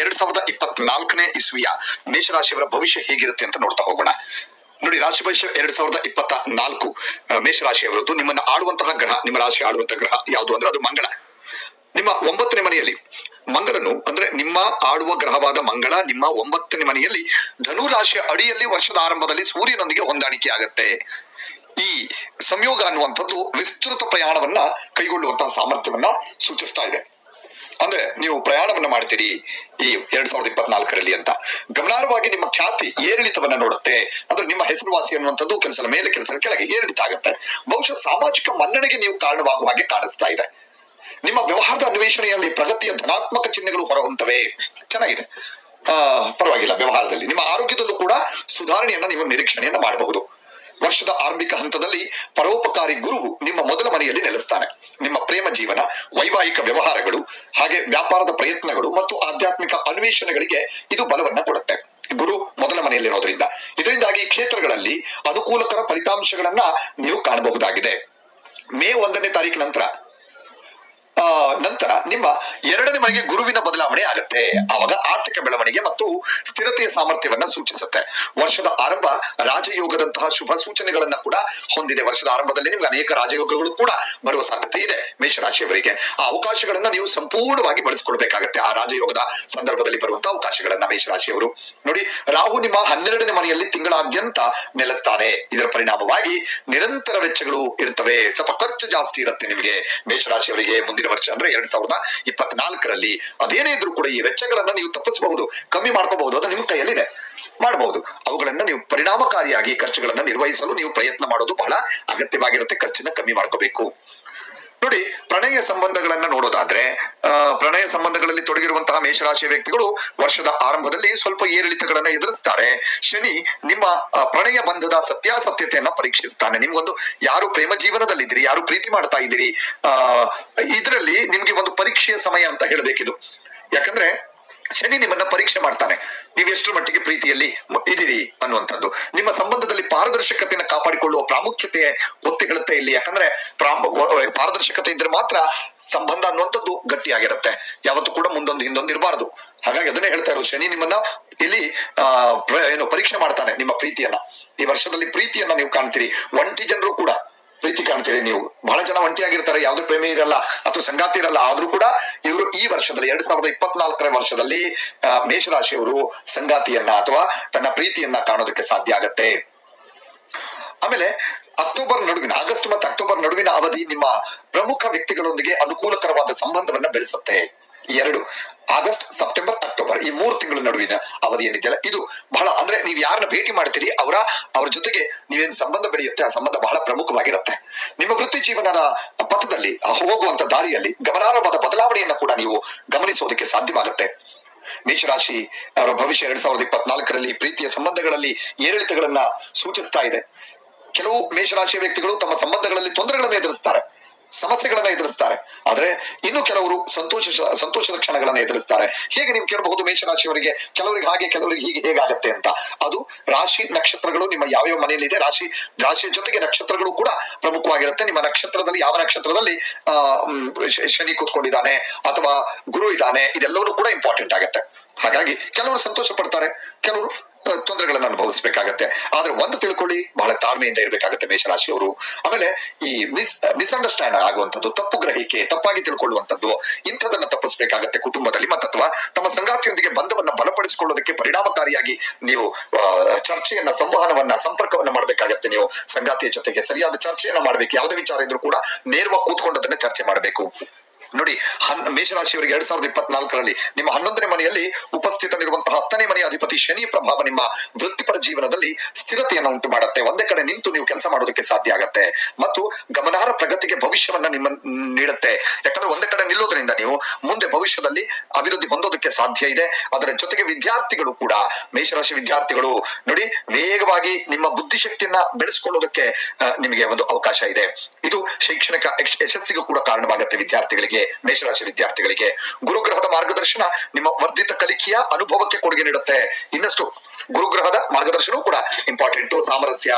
ಎರಡ್ ಸಾವಿರದ ಇಪ್ಪತ್ನಾಲ್ಕನೇ ಇಸ್ವಿಯ ಮೇಷರಾಶಿಯವರ ಭವಿಷ್ಯ ಹೇಗಿರುತ್ತೆ ಅಂತ ನೋಡ್ತಾ ಹೋಗೋಣ. ನೋಡಿ, ರಾಶಿ ಭವಿಷ್ಯ ಎರಡ್ ಸಾವಿರದ ಇಪ್ಪತ್ತ ನಾಲ್ಕು ಮೇಷರಾಶಿಯವರದ್ದು. ನಿಮ್ಮನ್ನ ಆಡುವಂತಹ ಗ್ರಹ, ನಿಮ್ಮ ರಾಶಿ ಆಡುವಂತಹ ಗ್ರಹ ಯಾವುದು ಅಂದ್ರೆ ಅದು ಮಂಗಳ. ನಿಮ್ಮ ಒಂಬತ್ತನೇ ಮನೆಯಲ್ಲಿ ಮಂಗಳನು ಅಂದ್ರೆ ನಿಮ್ಮ ಆಳುವ ಗ್ರಹವಾದ ಮಂಗಳ, ನಿಮ್ಮ ಒಂಬತ್ತನೇ ಮನೆಯಲ್ಲಿ ಧನು ರಾಶಿಯ ಅಡಿಯಲ್ಲಿ ವರ್ಷದ ಆರಂಭದಲ್ಲಿ ಸೂರ್ಯನೊಂದಿಗೆ ಹೊಂದಾಣಿಕೆ ಆಗುತ್ತೆ. ಈ ಸಂಯೋಗ ಅನ್ನುವಂಥದ್ದು ವಿಸ್ತೃತ ಪ್ರಯಾಣವನ್ನ ಕೈಗೊಳ್ಳುವಂತಹ ಸಾಮರ್ಥ್ಯವನ್ನ ಸೂಚಿಸ್ತಾ ಇದೆ. ಅಂದ್ರೆ ನೀವು ಪ್ರಯಾಣವನ್ನ ಮಾಡ್ತೀರಿ ಈ ಎರಡ್ ಸಾವಿರದ ಇಪ್ಪತ್ನಾಲ್ಕರಲ್ಲಿ ಅಂತ. ಗಮನಾರ್ಹವಾಗಿ ನಿಮ್ಮ ಖ್ಯಾತಿ ಏರಿಳಿತವನ್ನ ನೋಡುತ್ತೆ. ಅಂದ್ರೆ ನಿಮ್ಮ ಹೆಸರುವಾಸಿ ಅನ್ನುವಂಥದ್ದು ಕೆಲಸದ ಮೇಲೆ ಕೆಲಸದ ಕೆಳಗೆ ಏರಿಳಿತ ಆಗುತ್ತೆ. ಬಹುಶಃ ಸಾಮಾಜಿಕ ಮನ್ನಣೆಗೆ ನೀವು ಕಾರಣವಾಗುವ ಹಾಗೆ ಕಾಣಿಸ್ತಾ ಇದೆ. ನಿಮ್ಮ ವ್ಯವಹಾರದ ಅನ್ವೇಷಣೆಯಲ್ಲಿ ಪ್ರಗತಿಯ ಧನಾತ್ಮಕ ಚಿಹ್ನೆಗಳು ಹೊರಹೊಂತವೆ ಚೆನ್ನಾಗಿದೆ. ಆ, ಪರವಾಗಿಲ್ಲ, ವ್ಯವಹಾರದಲ್ಲಿ. ನಿಮ್ಮ ಆರೋಗ್ಯದಲ್ಲೂ ಕೂಡ ಸುಧಾರಣೆಯನ್ನ ನೀವು ನಿರೀಕ್ಷಣೆಯನ್ನ ಮಾಡಬಹುದು. ವರ್ಷದ ಆರಂಭಿಕ ಹಂತದಲ್ಲಿ ಪರೋಪಕಾರಿ ಗುರುವು ನಿಮ್ಮ ಮೊದಲ ಮನೆಯಲ್ಲಿ ನೆಲೆಸ್ತಾನೆ. ನಿಮ್ಮ ಪ್ರೇಮ ಜೀವನ, ವೈವಾಹಿಕ ವ್ಯವಹಾರಗಳು, ಹಾಗೆ ವ್ಯಾಪಾರದ ಪ್ರಯತ್ನಗಳು ಮತ್ತು ಆಧ್ಯಾತ್ಮಿಕ ಅನ್ವೇಷಣೆಗಳಿಗೆ ಇದು ಬಲವನ್ನ ಕೊಡುತ್ತೆ. ಗುರು ಮೊದಲ ಮನೆಯಲ್ಲಿರೋದ್ರಿಂದ. ಇದರಿಂದಾಗಿ ಕ್ಷೇತ್ರಗಳಲ್ಲಿ ಅನುಕೂಲಕರ ಫಲಿತಾಂಶಗಳನ್ನ ನೀವು ಕಾಣಬಹುದಾಗಿದೆ. ಮೇ ಒಂದನೇ ತಾರೀಕು ನಂತರ ನಂತರ ನಿಮ್ಮ ಎರಡನೇ ಮನೆಗೆ ಗುರುವಿನ ಬದಲಾವಣೆ ಆಗುತ್ತೆ. ಆವಾಗ ಆರ್ಥಿಕ ಬೆಳವಣಿಗೆ ಮತ್ತು ಸ್ಥಿರತೆಯ ಸಾಮರ್ಥ್ಯವನ್ನ ಸೂಚಿಸುತ್ತೆ. ವರ್ಷದ ಆರಂಭ ರಾಜಯೋಗದಂತಹ ಶುಭ ಸೂಚನೆಗಳನ್ನ ಕೂಡ ಹೊಂದಿದೆ. ವರ್ಷದ ಆರಂಭದಲ್ಲಿ ನಿಮ್ಗೆ ಅನೇಕ ರಾಜಯೋಗಗಳು ಕೂಡ ಬರುವ ಸಾಧ್ಯತೆ ಇದೆ ಮೇಷರಾಶಿಯವರಿಗೆ. ಆ ಅವಕಾಶಗಳನ್ನ ನೀವು ಸಂಪೂರ್ಣವಾಗಿ ಬಳಸಿಕೊಳ್ಬೇಕಾಗತ್ತೆ. ಆ ರಾಜಯೋಗದ ಸಂದರ್ಭದಲ್ಲಿ ಬರುವಂತಹ ಅವಕಾಶಗಳನ್ನ ಮೇಷರಾಶಿಯವರು. ನೋಡಿ, ರಾಹು ನಿಮ್ಮ ಹನ್ನೆರಡನೇ ಮನೆಯಲ್ಲಿ ತಿಂಗಳಾದ್ಯಂತ ನೆಲೆಸ್ತಾನೆ. ಇದರ ಪರಿಣಾಮವಾಗಿ ನಿರಂತರ ವೆಚ್ಚಗಳು ಇರ್ತವೆ. ಸ್ವಲ್ಪ ಖರ್ಚು ಜಾಸ್ತಿ ಇರುತ್ತೆ ನಿಮಗೆ ಮೇಷರಾಶಿಯವರಿಗೆ ಮುಂದಿನ ವರ್ಷ ಅಂದ್ರೆ ಎರಡ್ ಸಾವಿರದ ಇಪ್ಪತ್ನಾಲ್ಕರಲ್ಲಿ ಅದೇನೇ ಇದ್ರೂ ಕೂಡ ಈ ವೆಚ್ಚಗಳನ್ನ ನೀವು ತಪ್ಪಿಸಬಹುದು, ಕಮ್ಮಿ ಮಾಡ್ಕೋಬಹುದು, ಅದು ನಿಮ್ಮ ಕೈಯಲ್ಲಿದೆ, ಮಾಡಬಹುದು. ಅವುಗಳನ್ನ ನೀವು ಪರಿಣಾಮಕಾರಿಯಾಗಿ ಖರ್ಚುಗಳನ್ನ ನಿರ್ವಹಿಸಲು ನೀವು ಪ್ರಯತ್ನ ಮಾಡೋದು ಬಹಳ ಅಗತ್ಯವಾಗಿರುತ್ತೆ, ಖರ್ಚನ್ನ ಕಮ್ಮಿ ಮಾಡ್ಕೋಬೇಕು. ನೋಡಿ, ಪ್ರಣಯ ಸಂಬಂಧಗಳನ್ನ ನೋಡೋದಾದ್ರೆ ಪ್ರಣಯ ಸಂಬಂಧಗಳಲ್ಲಿ ತೊಡಗಿರುವಂತಹ ಮೇಷರಾಶಿಯ ವ್ಯಕ್ತಿಗಳು ವರ್ಷದ ಆರಂಭದಲ್ಲಿ ಸ್ವಲ್ಪ ಏರಿಳಿತಗಳನ್ನ ಎದುರಿಸ್ತಾರೆ. ಶನಿ ನಿಮ್ಮ ಪ್ರಣಯ ಬಂಧದ ಸತ್ಯಾಸತ್ಯತೆಯನ್ನ ಪರೀಕ್ಷಿಸ್ತಾನೆ. ನಿಮ್ಗೊಂದು ಯಾರು ಪ್ರೇಮ ಜೀವನದಲ್ಲಿದ್ದೀರಿ, ಯಾರು ಪ್ರೀತಿ ಮಾಡ್ತಾ ಇದ್ದೀರಿ ಇದರಲ್ಲಿ ನಿಮ್ಗೆ ಒಂದು ಪರೀಕ್ಷೆಯ ಸಮಯ ಅಂತ ಹೇಳಬೇಕಿದು. ಯಾಕಂದ್ರೆ ಶನಿ ನಿಮ್ಮನ್ನ ಪರೀಕ್ಷೆ ಮಾಡ್ತಾನೆ. ನೀವು ಎಷ್ಟು ಮಟ್ಟಿಗೆ ಪ್ರೀತಿಯಲ್ಲಿ ಇದೀರಿ ಇದ್ದೀರಿ ಅನ್ನುವಂಥದ್ದು. ನಿಮ್ಮ ಸಂಬಂಧದಲ್ಲಿ ಪಾರದರ್ಶಕತೆಯನ್ನು ಕಾಪಾಡಿಕೊಳ್ಳುವ ಪ್ರಾಮುಖ್ಯತೆ ಒತ್ತಿ ಹೇಳುತ್ತೆ ಇಲ್ಲಿ. ಯಾಕಂದ್ರೆ ಪಾರದರ್ಶಕತೆ ಇದ್ರೆ ಮಾತ್ರ ಸಂಬಂಧ ಅನ್ನುವಂಥದ್ದು ಗಟ್ಟಿಯಾಗಿರುತ್ತೆ. ಯಾವತ್ತೂ ಕೂಡ ಮುಂದೊಂದು ಹಿಂದೊಂದು ಇರಬಾರದು. ಹಾಗಾಗಿ ಅದನ್ನೇ ಹೇಳ್ತಾ ಇರೋದು. ಶನಿ ನಿಮ್ಮನ್ನ ಇಲ್ಲಿ ಏನು ಪರೀಕ್ಷೆ ಮಾಡ್ತಾನೆ ನಿಮ್ಮ ಪ್ರೀತಿಯನ್ನ. ಈ ವರ್ಷದಲ್ಲಿ ಪ್ರೀತಿಯನ್ನ ನೀವು ಕಾಣ್ತೀರಿ. ಒಂಟಿ ಜನರು ಕಾಣ್ತೀರಿ ನೀವು? ಬಹಳ ಜನ ಒಂಟಿಯಾಗಿರ್ತಾರೆ ಯಾವ್ದು ಪ್ರೇಮಿ ಇರಲ್ಲ ಅಥವಾ ಸಂಗಾತಿ ಇರಲ್ಲ, ಆದ್ರೂ ಕೂಡ ಇವರು ಈ ವರ್ಷದಲ್ಲಿ, ಎರಡ್ ಸಾವಿರದ ಇಪ್ಪತ್ನಾಲ್ಕರ ವರ್ಷದಲ್ಲಿ ಮೇಷರಾಶಿಯವರು ಸಂಗಾತಿಯನ್ನ ಅಥವಾ ತನ್ನ ಪ್ರೀತಿಯನ್ನ ಕಾಣೋದಕ್ಕೆ ಸಾಧ್ಯ ಆಗತ್ತೆ. ಆಮೇಲೆ ಅಕ್ಟೋಬರ್ ನಡುವಿನ, ಆಗಸ್ಟ್ ಮತ್ತು ಅಕ್ಟೋಬರ್ ನಡುವಿನ ಅವಧಿ ನಿಮ್ಮ ಪ್ರಮುಖ ವ್ಯಕ್ತಿಗಳೊಂದಿಗೆ ಅನುಕೂಲಕರವಾದ ಸಂಬಂಧವನ್ನ ಬೆಳೆಸುತ್ತೆ. ಎರಡು, ಆಗಸ್ಟ್, ಸೆಪ್ಟೆಂಬರ್ ಅಕ್ಟೋಬರ್ ಈ ಮೂರು ತಿಂಗಳ ನಡುವಿನ ಅವಧಿ ಏನಿದೆಯಲ್ಲ, ಇದು ಬಹಳ, ಅಂದ್ರೆ ನೀವು ಯಾರನ್ನ ಭೇಟಿ ಮಾಡ್ತೀರಿ, ಅವರ, ಅವ್ರ ಜೊತೆಗೆ ನೀವೇನ್ ಸಂಬಂಧ ಬೆಳೆಯುತ್ತೆ, ಆ ಸಂಬಂಧ ಬಹಳ ಪ್ರಮುಖವಾಗಿರುತ್ತೆ. ನಿಮ್ಮ ವೃತ್ತಿ ಜೀವನದ ಪಥದಲ್ಲಿ ಹೋಗುವಂತ ದಾರಿಯಲ್ಲಿ ಗಮನಾರ್ಹವಾದ ಬದಲಾವಣೆಯನ್ನು ಕೂಡ ನೀವು ಗಮನಿಸುವುದಕ್ಕೆ ಸಾಧ್ಯವಾಗುತ್ತೆ. ಮೇಷರಾಶಿ ಅವರ ಭವಿಷ್ಯ ಎರಡ್ ಸಾವಿರದ ಇಪ್ಪತ್ನಾಲ್ಕರಲ್ಲಿ ಪ್ರೀತಿಯ ಸಂಬಂಧಗಳಲ್ಲಿ ಏರಿಳಿತಗಳನ್ನ ಸೂಚಿಸ್ತಾ ಇದೆ. ಕೆಲವು ಮೇಷರಾಶಿಯ ವ್ಯಕ್ತಿಗಳು ತಮ್ಮ ಸಂಬಂಧಗಳಲ್ಲಿ ತೊಂದರೆಗಳನ್ನು ಎದುರಿಸ್ತಾರೆ. ಸಮಸ್ಯೆಗಳನ್ನ ಎದುರಿಸ್ತಾರೆ. ಆದ್ರೆ ಇನ್ನು ಕೆಲವರು ಸಂತೋಷ, ಸಂತೋಷದ ಕ್ಷಣಗಳನ್ನ ಎದುರಿಸ್ತಾರೆ. ಹೇಗೆ ನೀವು ಕೇಳಬಹುದು ಮೇಷರಾಶಿಯವರಿಗೆ, ಕೆಲವರಿಗೆ ಹಾಗೆ, ಕೆಲವರಿಗೆ ಹೀಗೆ, ಹೇಗಾಗತ್ತೆ ಅಂತ. ಅದು ರಾಶಿ ನಕ್ಷತ್ರಗಳು ನಿಮ್ಮ ಯಾವ್ಯಾವ ಮನೆಯಲ್ಲಿದೆ, ರಾಶಿ, ರಾಶಿಯ ಜೊತೆಗೆ ನಕ್ಷತ್ರಗಳು ಕೂಡ ಪ್ರಮುಖವಾಗಿರುತ್ತೆ. ನಿಮ್ಮ ನಕ್ಷತ್ರದಲ್ಲಿ, ಯಾವ ನಕ್ಷತ್ರದಲ್ಲಿ ಶನಿ ಕೂತ್ಕೊಂಡಿದ್ದಾನೆ ಅಥವಾ ಗುರು ಇದ್ದಾನೆ ಇದೆಲ್ಲವೂ ಕೂಡ ಇಂಪಾರ್ಟೆಂಟ್ ಆಗುತ್ತೆ. ಹಾಗಾಗಿ ಕೆಲವರು ಸಂತೋಷ ಪಡ್ತಾರೆ, ಕೆಲವರು ತೊಂದರೆಗಳನ್ನು ಅನುಭವಿಸಬೇಕಾಗತ್ತೆ. ಆದ್ರೆ ಒಂದು ತಿಳ್ಕೊಳ್ಳಿ, ಬಹಳ ತಾಳ್ಮೆಯಿಂದ ಇರಬೇಕಾಗತ್ತೆ ಮೇಷರಾಶಿಯವರು. ಆಮೇಲೆ ಈ ಮಿಸ್ ಮಿಸ್ಅಂಡರ್ಸ್ಟ್ಯಾಂಡ್ ಆಗುವಂಥದ್ದು, ತಪ್ಪು ಗ್ರಹಿಕೆ, ತಪ್ಪಾಗಿ ತಿಳ್ಕೊಳ್ಳುವಂಥದ್ದು ಇಂಥದನ್ನ ತಪ್ಪಿಸಬೇಕಾಗತ್ತೆ ಕುಟುಂಬದಲ್ಲಿ ಮತ್ತು ಅಥವಾ ತಮ್ಮ ಸಂಗಾತಿಯೊಂದಿಗೆ ಬಂಧವನ್ನ ಬಲಪಡಿಸಿಕೊಳ್ಳೋದಕ್ಕೆ ಪರಿಣಾಮಕಾರಿಯಾಗಿ ನೀವು ಚರ್ಚೆಯನ್ನ, ಸಂವಹನವನ್ನ, ಸಂಪರ್ಕವನ್ನ ಮಾಡಬೇಕಾಗತ್ತೆ ನೀವು. ಸಂಗಾತಿಯ ಜೊತೆಗೆ ಸರಿಯಾದ ಚರ್ಚೆಯನ್ನ ಮಾಡಬೇಕು. ಯಾವುದೇ ವಿಚಾರ ಇದ್ರೂ ಕೂಡ ನೇರವಾಗಿ ಕೂತ್ಕೊಂಡದನ್ನ ಚರ್ಚೆ ಮಾಡಬೇಕು. ನೋಡಿ, ಹನ್, ಮೇಷರಾಶಿಯವರಿಗೆ ಎರಡ್ ಸಾವಿರದ ಇಪ್ಪತ್ನಾಲ್ಕರಲ್ಲಿ ನಿಮ್ಮ ಹನ್ನೊಂದನೇ ಮನೆಯಲ್ಲಿ ಉಪಸ್ಥಿತನಿರುವಂತಹ ಹತ್ತನೇ ಅಧಿಪತಿ ಶನಿ ಪ್ರಭಾವ ನಿಮ್ಮ ವೃತ್ತಿಪರ ಜೀವನದಲ್ಲಿ ಸ್ಥಿರತೆಯನ್ನು ಉಂಟು ಮಾಡುತ್ತೆ ಒಂದೇ ಕಡೆ ನಿಂತು ನೀವು ಕೆಲಸ ಮಾಡೋದಕ್ಕೆ ಸಾಧ್ಯ ಆಗತ್ತೆ. ಮತ್ತು ಗಮನಾರ್ಹ ಪ್ರಗತಿಗೆ ಭವಿಷ್ಯವನ್ನ ನಿಮ್ಮ ನೀಡುತ್ತೆ. ಯಾಕಂದ್ರೆ ಒಂದೇ ಕಡೆ ನಿಲ್ಲೋದ್ರಿಂದ ನೀವು ಭವಿಷ್ಯದಲ್ಲಿ ಅಭಿವೃದ್ಧಿ ಹೊಂದೋದಕ್ಕೆ ಸಾಧ್ಯ ಇದೆ. ಅದರ ಜೊತೆಗೆ ವಿದ್ಯಾರ್ಥಿಗಳು ಕೂಡ, ಮೇಷರಾಶಿ ವಿದ್ಯಾರ್ಥಿಗಳು ನೋಡಿ, ವೇಗವಾಗಿ ನಿಮ್ಮ ಬುದ್ಧಿಶಕ್ತಿಯನ್ನ ಬೆಳೆಸ್ಕೊಳ್ಳೋದಕ್ಕೆ ನಿಮಗೆ ಒಂದು ಅವಕಾಶ ಇದೆ. ಇದು ಶೈಕ್ಷಣಿಕ ಯಶಸ್ಸಿಗೂ ಕೂಡ ಕಾರಣವಾಗುತ್ತೆ ವಿದ್ಯಾರ್ಥಿಗಳಿಗೆ, ಮೇಷರಾಶಿ ವಿದ್ಯಾರ್ಥಿಗಳಿಗೆ. ಗುರುಗ್ರಹದ ಮಾರ್ಗದರ್ಶನ ನಿಮ್ಮ ವರ್ಧಿತ ಕಲಿಕೆಯ ಅನುಭವಕ್ಕೆ ಕೊಡುಗೆ ನೀಡುತ್ತೆ. ಇನ್ನಷ್ಟು ಗುರುಗ್ರಹದ ಮಾರ್ಗದರ್ಶನವೂ ಕೂಡ ಇಂಪಾರ್ಟೆಂಟ್ ಸಾಮರಸ್ಯ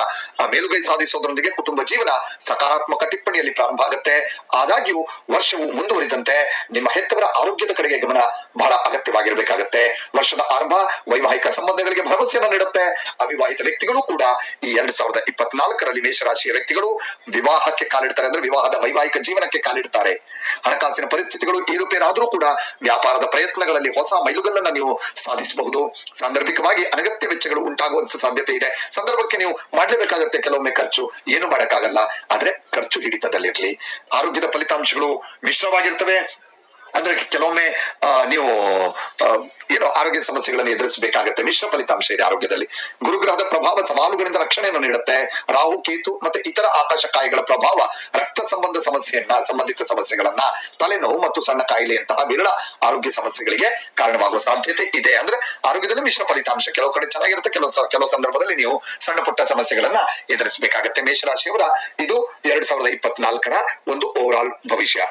ಮೇಲುಗೈ ಸಾಧಿಸೋದ್ರೊಂದಿಗೆ ಕುಟುಂಬ ಜೀವನ ಸಕಾರಾತ್ಮಕ ಟಿಪ್ಪಣಿಯಲ್ಲಿ ಪ್ರಾರಂಭ ಆಗುತ್ತೆ. ಆದಾಗ್ಯೂ ವರ್ಷವು ಮುಂದುವರಿದಂತೆ ನಿಮ್ಮ ಹೆತ್ತವರ ಆರೋಗ್ಯದ ಕಡೆಗೆ ಗಮನ ಬಹಳ ಅಗತ್ಯವಾಗಿರಬೇಕಾಗತ್ತೆ. ವರ್ಷದ ಆರಂಭ ವೈವಾಹಿಕ ಸಂಬಂಧಗಳಿಗೆ ಭರವಸೆಯನ್ನು ನೀಡುತ್ತೆ. ಅವಿವಾಹಿತ ವ್ಯಕ್ತಿಗಳು ಕೂಡ ಈ ಎರಡ್ ಸಾವಿರದ ಇಪ್ಪತ್ನಾಲ್ಕರಲ್ಲಿ ಮೇಷರಾಶಿಯ ವ್ಯಕ್ತಿಗಳು ವಿವಾಹಕ್ಕೆ ಕಾಲಿಡ್ತಾರೆ ಅಂದ್ರೆ ವಿವಾಹದ ವೈವಾಹಿಕ ಜೀವನಕ್ಕೆ ಕಾಲಿಡ್ತಾರೆ. ಹಣಕಾಸಿನ ಪರಿಸ್ಥಿತಿಗಳು ಏರುಪೇರಾದರೂ ಕೂಡ ವ್ಯಾಪಾರದ ಪ್ರಯತ್ನಗಳಲ್ಲಿ ಹೊಸ ಮೈಲುಗಲ್ಲನ್ನು ನೀವು ಸಾಧಿಸಬಹುದು. ಸಾಂದರ್ಭಿಕವಾಗಿ ಅನಗತ್ಯ ವೆಚ್ಚಗಳು ಉಂಟಾಗುವಂತ ಸಾಧ್ಯತೆ ಇದೆ. ಸಂದರ್ಭಕ್ಕೆ ನೀವು ಮಾಡಲೇಬೇಕಾಗತ್ತೆ ಕೆಲವೊಮ್ಮೆ ಖರ್ಚು. ಏನು ಮಾಡಕ್ಕಾಗಲ್ಲ. ಆದ್ರೆ ಖರ್ಚು ಹಿಡಿತದಲ್ಲಿರ್ಲಿ. ಆರೋಗ್ಯದ ಫಲಿತಾಂಶಗಳು ಮಿಶ್ರವಾಗಿರ್ತವೆ. ಅಂದ್ರೆ ಕೆಲವೊಮ್ಮೆ ನೀವು ಏನು ಆರೋಗ್ಯ ಸಮಸ್ಯೆಗಳನ್ನು ಎದುರಿಸಬೇಕಾಗತ್ತೆ. ಮಿಶ್ರ ಫಲಿತಾಂಶ ಇದೆ ಆರೋಗ್ಯದಲ್ಲಿ. ಗುರುಗ್ರಹದ ಪ್ರಭಾವ ಸವಾಲುಗಳಿಂದ ರಕ್ಷಣೆಯನ್ನು ನೀಡುತ್ತೆ. ರಾಹು, ಕೇತು ಮತ್ತೆ ಇತರ ಆಕಾಶಕಾಯಿಗಳ ಪ್ರಭಾವ ರಕ್ತ ಸಂಬಂಧ ಸಮಸ್ಯೆಯನ್ನ, ಸಂಬಂಧಿತ ಸಮಸ್ಯೆಗಳನ್ನ, ತಲೆನೋವು ಮತ್ತು ಸಣ್ಣ ಕಾಯಿಲೆಯಂತಹ ವಿರಳ ಆರೋಗ್ಯ ಸಮಸ್ಯೆಗಳಿಗೆ ಕಾರಣವಾಗುವ ಸಾಧ್ಯತೆ ಇದೆ. ಅಂದ್ರೆ ಆರೋಗ್ಯದಲ್ಲಿ ಮಿಶ್ರ ಫಲಿತಾಂಶ ಕೆಲವು ಕಡೆ ಚೆನ್ನಾಗಿರುತ್ತೆ, ಕೆಲವು ಕೆಲವು ಸಂದರ್ಭದಲ್ಲಿ ನೀವು ಸಣ್ಣ ಪುಟ್ಟ ಸಮಸ್ಯೆಗಳನ್ನ ಎದುರಿಸಬೇಕಾಗತ್ತೆ. ಮೇಷರಾಶಿಯವರ ಇದು ಎರಡ್ ಸಾವಿರದ ಇಪ್ಪತ್ನಾಲ್ಕರ ಒಂದು ಓವರ್ ಆಲ್ ಭವಿಷ್ಯ.